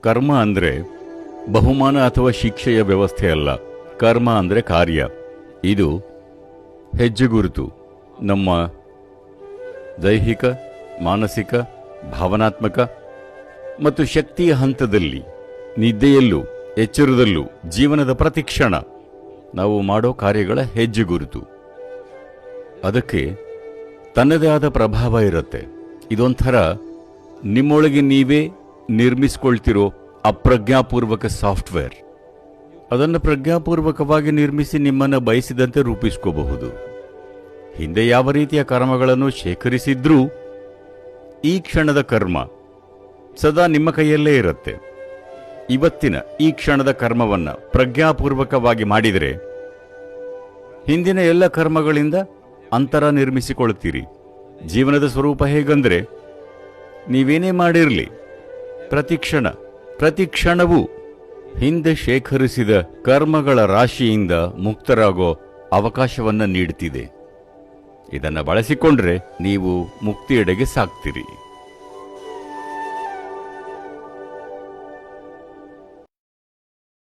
ಕರ್ಮ ಅಂದರೆ ಬಹುಮಾನ ಅಥವಾ ಶಿಕ್ಷೆಯ ವ್ಯವಸ್ಥೆ ಅಲ್ಲ. ಕರ್ಮ ಅಂದರೆ ಕಾರ್ಯ. ಇದು ಹೆಜ್ಜೆಗುರುತು ನಮ್ಮ ದೈಹಿಕ, ಮಾನಸಿಕ, ಭಾವನಾತ್ಮಕ ಮತ್ತು ಶಕ್ತಿಯ ಹಂತದಲ್ಲಿ, ನಿದ್ದೆಯಲ್ಲೂ, ಎಚ್ಚರದಲ್ಲೂ, ಜೀವನದ ಪ್ರತಿಕ್ಷಣ ನಾವು ಮಾಡೋ ಕಾರ್ಯಗಳ ಹೆಜ್ಜೆಗುರುತು ಅದಕ್ಕೆ ತನ್ನದೇ ಆದ ಪ್ರಭಾವ ಇರುತ್ತೆ. ಇದೊಂಥರ ನಿಮ್ಮೊಳಗೆ ನೀವೇ ನಿರ್ಮಿಸ್ಕೊಳ್ತಿರೋ ಅಪ್ರಜ್ಞಾಪೂರ್ವಕ ಸಾಫ್ಟ್ವೇರ್. ಅದನ್ನು ಪ್ರಜ್ಞಾಪೂರ್ವಕವಾಗಿ ನಿರ್ಮಿಸಿ ನಿಮ್ಮನ್ನು ಬಯಸಿದಂತೆ ರೂಪಿಸ್ಕೋಬಹುದು. ಹಿಂದೆ ಯಾವ ರೀತಿಯ ಕರ್ಮಗಳನ್ನು ಶೇಖರಿಸಿದ್ರೂ, ಈ ಕ್ಷಣದ ಕರ್ಮ ಸದಾ ನಿಮ್ಮ ಕೈಯಲ್ಲೇ ಇರುತ್ತೆ. ಇವತ್ತಿನ ಈ ಕ್ಷಣದ ಕರ್ಮವನ್ನು ಪ್ರಜ್ಞಾಪೂರ್ವಕವಾಗಿ ಮಾಡಿದರೆ, ಹಿಂದಿನ ಎಲ್ಲ ಕರ್ಮಗಳಿಂದ ಅಂತರ ನಿರ್ಮಿಸಿಕೊಳ್ಳುತ್ತೀರಿ ಜೀವನದ ಸ್ವರೂಪ ಹೇಗಂದರೆ, ನೀವೇನೇ ಮಾಡಿರಲಿ ಪ್ರತಿ ಕ್ಷಣ ಪ್ರತಿ ಕ್ಷಣವೂ ಹಿಂದೆ ಶೇಖರಿಸಿದ ಕರ್ಮಗಳ ರಾಶಿಯಿಂದ ಮುಕ್ತರಾಗೋ ಅವಕಾಶವನ್ನು ನೀಡುತ್ತಿದೆ ಇದನ್ನು ಬಳಸಿಕೊಂಡ್ರೆ ನೀವು ಮುಕ್ತಿಯೆಡೆಗೆ ಸಾಗ್ತೀರಿ.